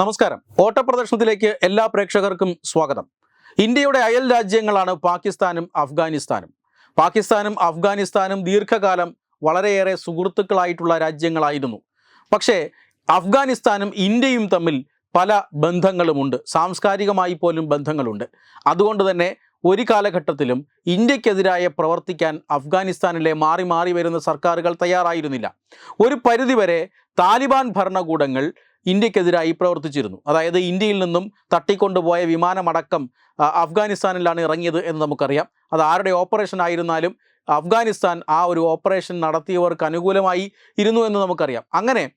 നമസ്കാരം. ഓട്ടപ്രദർശനത്തിലേക്ക് എല്ലാ പ്രേക്ഷകർക്കും സ്വാഗതം. ഇന്ത്യയുടെ അയൽ രാജ്യങ്ങളാണ് പാകിസ്ഥാനും അഫ്ഗാനിസ്ഥാനും. പാകിസ്ഥാനും അഫ്ഗാനിസ്ഥാനും ദീർഘകാലം വളരെയേറെ സുഹൃത്തുക്കളായിട്ടുള്ള രാജ്യങ്ങളായിരുന്നു. പക്ഷേ അഫ്ഗാനിസ്ഥാനും ഇന്ത്യയും തമ്മിൽ പല ബന്ധങ്ങളുമുണ്ട്. സാംസ്കാരികമായി പോലും ബന്ധങ്ങളുണ്ട്. അതുകൊണ്ട് തന്നെ ഒരു കാലഘട്ടത്തിലും ഇന്ത്യക്കെതിരായ പ്രവർത്തിക്കാൻ അഫ്ഗാനിസ്ഥാനിലെ മാറി മാറി വരുന്ന സർക്കാരുകൾ തയ്യാറായിരുന്നില്ല. ഒരു പരിധിവരെ താലിബാൻ ഭരണകൂടങ്ങൾ ഇന്ത്യക്കെതിരായി പ്രവർത്തിച്ചിരുന്നു. അതായത് ഇന്ത്യയിൽ നിന്നും തട്ടിക്കൊണ്ടുപോയ വിമാനമടക്കം അഫ്ഗാനിസ്ഥാനിലാണ് ഇറങ്ങിയത് എന്ന് നമുക്കറിയാം. അത് ആരുടെ ഓപ്പറേഷൻ ആയിരുന്നാലും അഫ്ഗാനിസ്ഥാൻ ആ ഒരു ഓപ്പറേഷൻ നടത്തിയവർക്ക് അനുകൂലമായി ഇരുന്നു എന്ന് നമുക്കറിയാം. അങ്ങനെ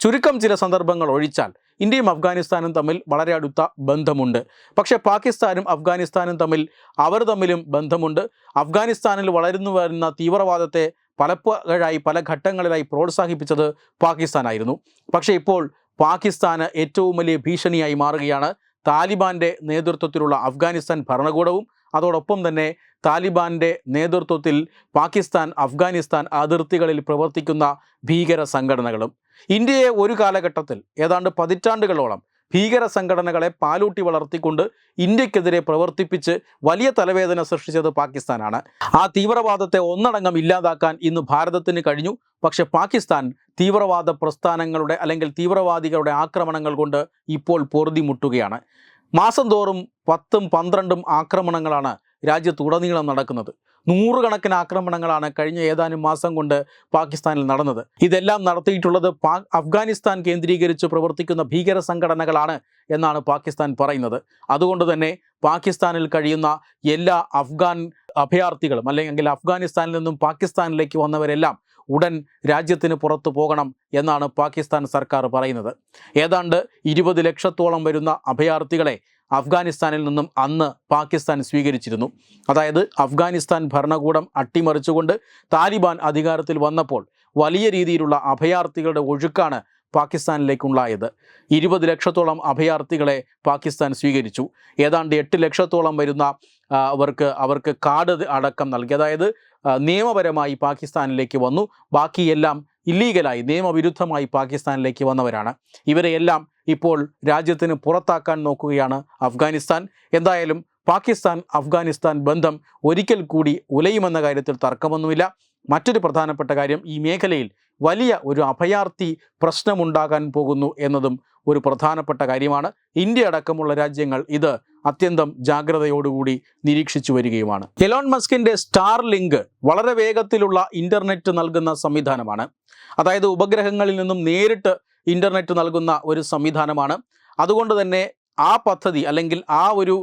ചുരുക്കം ചില സന്ദർഭങ്ങൾ ഒഴിച്ചാൽ ഇന്ത്യയും അഫ്ഗാനിസ്ഥാനും തമ്മിൽ വളരെ അടുത്ത ബന്ധമുണ്ട്. പക്ഷേ പാകിസ്ഥാനും അഫ്ഗാനിസ്ഥാനും തമ്മിൽ അവർ തമ്മിലും ബന്ധമുണ്ട്. അഫ്ഗാനിസ്ഥാനിൽ വളരുന്നു വരുന്ന തീവ്രവാദത്തെ പലപ്പോഴായി പല ഘട്ടങ്ങളിലായി പ്രോത്സാഹിപ്പിച്ചത് പാകിസ്ഥാനായിരുന്നു. പക്ഷേ ഇപ്പോൾ പാകിസ്ഥാന് ഏറ്റവും വലിയ ഭീഷണിയായി മാറുകയാണ് താലിബാന്റെ നേതൃത്വത്തിലുള്ള അഫ്ഗാനിസ്ഥാൻ ഭരണകൂടവും. അതോടൊപ്പം തന്നെ താലിബാന്റെ നേതൃത്വത്തിൽ പാകിസ്ഥാൻ അഫ്ഗാനിസ്ഥാൻ അതിർത്തികളിൽ പ്രവർത്തിക്കുന്ന ഭീകര സംഘടനകളും. ഇന്ത്യയെ ഒരു കാലഘട്ടത്തിൽ ഏതാണ്ട് പതിറ്റാണ്ടുകളോളം ഭീകര സംഘടനകളെ പാലൂട്ടി വളർത്തിക്കൊണ്ട് ഇന്ത്യക്കെതിരെ പ്രവർത്തിപ്പിച്ച് വലിയ തലവേദന സൃഷ്ടിച്ചത് പാകിസ്ഥാനാണ്. ആ തീവ്രവാദത്തെ ഒന്നടങ്കം ഇല്ലാതാക്കാൻ ഇന്ന് ഭാരതത്തിന് കഴിഞ്ഞു. പക്ഷേ പാകിസ്ഥാൻ തീവ്രവാദ പ്രസ്ഥാനങ്ങളുടെ അല്ലെങ്കിൽ തീവ്രവാദികളുടെ ആക്രമണങ്ങൾ കൊണ്ട് ഇപ്പോൾ പൊറുതിമുട്ടുകയാണ്. മാസം തോറും പത്തും പന്ത്രണ്ടും ആക്രമണങ്ങളാണ് രാജ്യത്തുടനീളം നടക്കുന്നത്. നൂറുകണക്കിന് ആക്രമണങ്ങളാണ് കഴിഞ്ഞ ഏതാനും മാസം കൊണ്ട് പാകിസ്ഥാനിൽ നടന്നത്. ഇതെല്ലാം നടത്തിയിട്ടുള്ളത് പാ അഫ്ഗാനിസ്ഥാൻ കേന്ദ്രീകരിച്ച് പ്രവർത്തിക്കുന്ന ഭീകര സംഘടനകളാണ് എന്നാണ് പാകിസ്ഥാൻ പറയുന്നത്. അതുകൊണ്ട് തന്നെ പാകിസ്ഥാനിൽ കഴിയുന്ന എല്ലാ അഫ്ഗാൻ അഭയാർത്ഥികളും അല്ലെങ്കിൽ അഫ്ഗാനിസ്ഥാനിൽ നിന്നും പാകിസ്ഥാനിലേക്ക് വന്നവരെല്ലാം ഉടൻ രാജ്യത്തിന് പുറത്തു പോകണം എന്നാണ് പാകിസ്ഥാൻ സർക്കാർ പറയുന്നത്. ഏതാണ്ട് ഇരുപത് ലക്ഷത്തോളം വരുന്ന അഭയാർത്ഥികളെ അഫ്ഗാനിസ്ഥാനിൽ നിന്നും അന്ന് പാകിസ്ഥാൻ സ്വീകരിച്ചിരുന്നു. അതായത് അഫ്ഗാനിസ്ഥാൻ ഭരണകൂടം അട്ടിമറിച്ചുകൊണ്ട് താലിബാൻ അധികാരത്തിൽ വന്നപ്പോൾ വലിയ രീതിയിലുള്ള അഭയാർത്ഥികളുടെ ഒഴുക്കാണ് പാകിസ്ഥാനിലേക്കുണ്ടായത്. ഇരുപത് ലക്ഷത്തോളം അഭയാർത്ഥികളെ പാകിസ്ഥാൻ സ്വീകരിച്ചു. ഏതാണ്ട് എട്ട് ലക്ഷത്തോളം വരുന്ന അവർക്ക് അവർക്ക് കാർഡ് അടക്കം നൽകി. അതായത് നിയമപരമായി പാകിസ്ഥാനിലേക്ക് വന്നു. ബാക്കിയെല്ലാം ഇല്ലീഗലായി നിയമവിരുദ്ധമായി പാകിസ്ഥാനിലേക്ക് വന്നവരാണ്. ഇവരെയെല്ലാം ഇപ്പോൾ രാജ്യത്തിന് പുറത്താക്കാൻ നോക്കുകയാണ് അഫ്ഗാനിസ്ഥാൻ. എന്തായാലും പാകിസ്ഥാൻ അഫ്ഗാനിസ്ഥാൻ ബന്ധം ഒരിക്കൽ കൂടി ഉലയുമെന്ന കാര്യത്തിൽ തർക്കമൊന്നുമില്ല. മറ്റൊരു പ്രധാനപ്പെട്ട കാര്യം ഈ മേഖലയിൽ വലിയ ഒരു അഭയാർത്ഥി പ്രശ്നമുണ്ടാകാൻ പോകുന്നു എന്നതും ഒരു പ്രധാനപ്പെട്ട കാര്യമാണ്. ഇന്ത്യ അടക്കമുള്ള രാജ്യങ്ങൾ ഇത് അത്യന്തം ജാഗ്രതയോടുകൂടി നിരീക്ഷിച്ചു വരികയുമാണ്. എലോൺ മസ്കിന്റെ സ്റ്റാർ ലിങ്ക് വളരെ വേഗത്തിലുള്ള ഇന്റർനെറ്റ് നൽകുന്ന സംവിധാനമാണ്. അതായത് ഉപഗ്രഹങ്ങളിൽ നിന്നും നേരിട്ട് ഇന്റർനെറ്റ് നൽകുന്ന ഒരു സംവിധാനമാണ്. അതുകൊണ്ട് തന്നെ ആ പദ്ധതി അല്ലെങ്കിൽ ആ ഒരു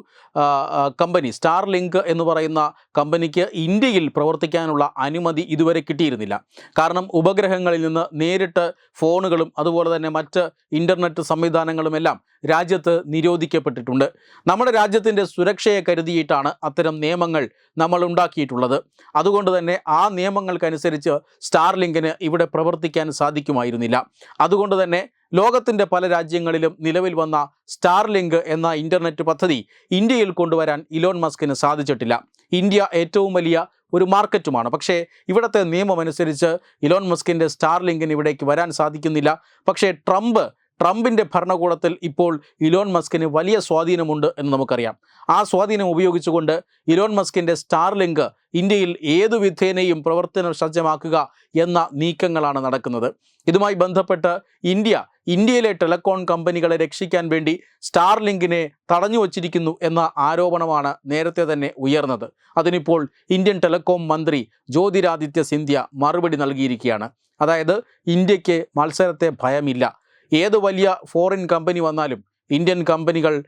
കമ്പനി സ്റ്റാർ ലിങ്ക് എന്ന് പറയുന്ന കമ്പനിക്ക് ഇന്ത്യയിൽ പ്രവർത്തിക്കാനുള്ള അനുമതി ഇതുവരെ കിട്ടിയിരുന്നില്ല. കാരണം ഉപഗ്രഹങ്ങളിൽ നിന്ന് നേരിട്ട് ഫോണുകളും അതുപോലെ തന്നെ മറ്റ് ഇന്റർനെറ്റ് സംവിധാനങ്ങളുമെല്ലാം രാജ്യത്ത് നിരോധിക്കപ്പെട്ടിട്ടുണ്ട്. നമ്മുടെ രാജ്യത്തിന്റെ സുരക്ഷയെ കരുതിയിട്ടാണ് അത്തരം നിയമങ്ങൾ നമ്മൾ ഉണ്ടാക്കിയിട്ടുള്ളത്. അതുകൊണ്ട് തന്നെ ആ നിയമങ്ങൾക്കനുസരിച്ച് സ്റ്റാർലിങ്കിന് ഇവിടെ പ്രവർത്തിക്കാൻ സാധിക്കുമായിരുന്നില്ല. അതുകൊണ്ട് തന്നെ ലോകത്തിന്റെ പല രാജ്യങ്ങളിലും നിലവിൽ വന്ന സ്റ്റാർലിങ്ക് എന്ന ഇന്റർനെറ്റ് പദ്ധതി ഇന്ത്യയിൽ കൊണ്ടുവരാൻ ഇലോൺ മസ്കിന് സാധിച്ചിട്ടില്ല. ഇന്ത്യ ഏറ്റവും വലിയ ഒരു മാർക്കറ്റുമാണ്. പക്ഷേ ഇവിടുത്തെ നിയമമനുസരിച്ച് ഇലോൺ മസ്കിന്റെ സ്റ്റാർലിങ്കിന് ഇവിടേക്ക് വരാൻ സാധിക്കുന്നില്ല. പക്ഷേ ട്രംപ് ട്രംപിന്റെ ഭരണകൂടത്തിൽ ഇപ്പോൾ ഇലോൺ മസ്കിന് വലിയ സ്വാധീനമുണ്ട് എന്ന് നമുക്കറിയാം. ആ സ്വാധീനം ഉപയോഗിച്ചുകൊണ്ട് ഇലോൺ മസ്കിന്റെ സ്റ്റാർ ലിങ്ക് ഇന്ത്യയിൽ ഏതു വിധേനയും പ്രവർത്തന സജ്ജമാക്കുക എന്ന നീക്കങ്ങളാണ് നടക്കുന്നത്. ഇതുമായി ബന്ധപ്പെട്ട് ഇന്ത്യ ഇന്ത്യയിലെ ടെലികോം കമ്പനികളെ രക്ഷിക്കാൻ വേണ്ടി സ്റ്റാർ ലിങ്കിനെ തടഞ്ഞു വച്ചിരിക്കുന്നു എന്ന ആരോപണമാണ് നേരത്തെ തന്നെ ഉയർന്നത്. അതിനിപ്പോൾ ഇന്ത്യൻ ടെലികോം മന്ത്രി ജ്യോതിരാദിത്യ സിന്ധ്യ മറുപടി നൽകിയിരിക്കുകയാണ്. അതായത് ഇന്ത്യയ്ക്ക് മത്സരത്തെ ഭയമില്ല. ഏത് വലിയ ഫോറിൻ കമ്പനി വന്നാലും ഇന്ത്യൻ കമ്പനികൾ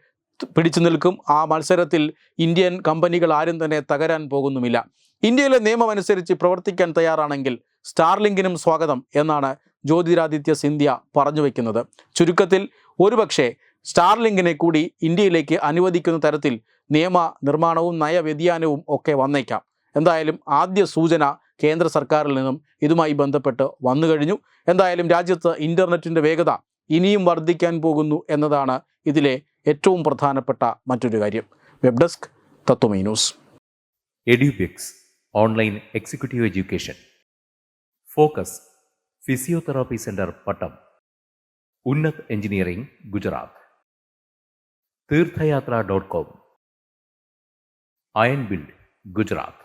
പിടിച്ചു നിൽക്കും. ആ മത്സരത്തിൽ ഇന്ത്യൻ കമ്പനികൾ ആരും തന്നെ തകരാൻ പോകുന്നുമില്ല. ഇന്ത്യയിലെ നിയമം അനുസരിച്ച് പ്രവർത്തിക്കാൻ തയ്യാറാണെങ്കിൽ സ്റ്റാർലിങ്കിനും സ്വാഗതം എന്നാണ് ജ്യോതിരാദിത്യ സിന്ധ്യ പറഞ്ഞു വയ്ക്കുന്നത് ചുരുക്കത്തിൽ ഒരുപക്ഷെ സ്റ്റാർലിങ്കിനെ കൂടി ഇന്ത്യയിലേക്ക് അനുവദിക്കുന്ന തരത്തിൽ നിയമ നിർമ്മാണവും നയവ്യതിയാനവും ഒക്കെ വന്നേക്കാം. എന്തായാലും ആദ്യ സൂചന കേന്ദ്ര സർക്കാരിൽ നിന്നും ഇതുമായി ബന്ധപ്പെട്ട് വന്നു കഴിഞ്ഞു. എന്തായാലും രാജ്യത്ത് ഇന്റർനെറ്റിന്റെ വേഗത ഇനിയും വർദ്ധിക്കാൻ പോകുന്നു എന്നതാണ് ഇതിലെ ഏറ്റവും പ്രധാനപ്പെട്ട മറ്റൊരു കാര്യം. Web desk Tatvamayi news. Edubix online executive education. Focus physiotherapy centre Pattom. Unnat engineering Gujarat. Theerthayathra dot com. Iron build Gujarat.